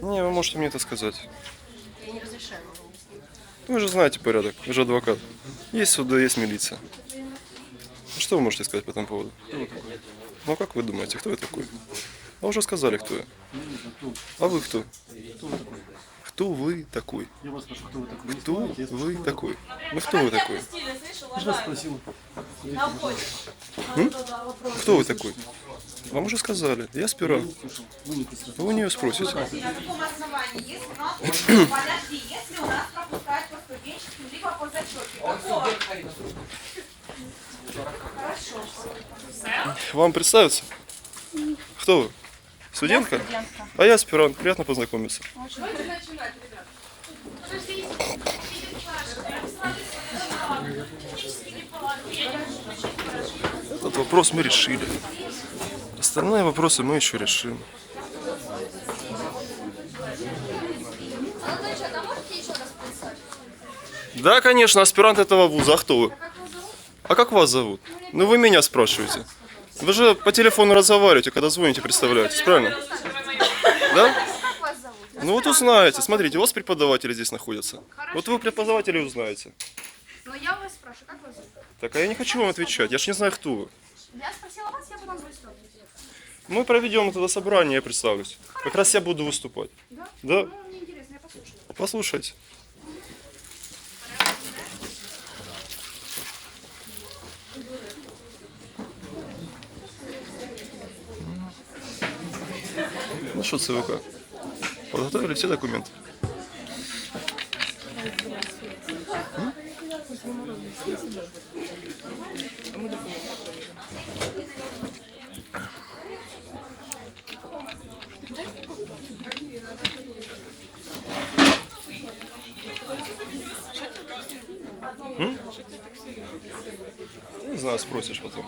Не, вы можете мне это сказать. Я не разрешаю вам объяснить. Вы же знаете порядок, вы же адвокат. Есть суды, есть милиция. Ну, Что вы можете сказать по этому поводу? Ну, как вы думаете, кто я такой? А уже сказали, кто я. А вы кто? Кто вы такой? Я вас спрашиваю, кто вы такой? Кто вы такой? Ну, кто вы такой? Я спросил. Кто вы такой? Вам уже сказали. Я. Слушал, вы у нее спросите. На каком основании? Есть у нас, подожди, если у нас пропускают по студенческим, либо по зачетке. Какого? Вам представиться? Кто вы? Студентка? А я аспирант. Приятно познакомиться. Этот вопрос мы решили. Остальные вопросы мы еще решим. Да, конечно, аспирант этого вуза. А кто вы? А как вас зовут? Ну вы меня спрашиваете. Вы же по телефону разговариваете, когда звоните, представляетесь, правильно? Да? Ну вот узнаете. Смотрите, у вас преподаватели здесь находятся. Вот вы преподаватели узнаете. Но я вас спрашиваю, как вас зовут? Так, а я не хочу вам отвечать. Я ж не знаю, кто вы. Я спросила вас, я потом выступлю. Мы проведем это собрание, я представлюсь. Как раз я буду выступать. Да? Да, Ну, мне интересно, я послушаю. послушайте. Ну что, ЦВК, подготовили все документы? Не знаю, спросишь потом.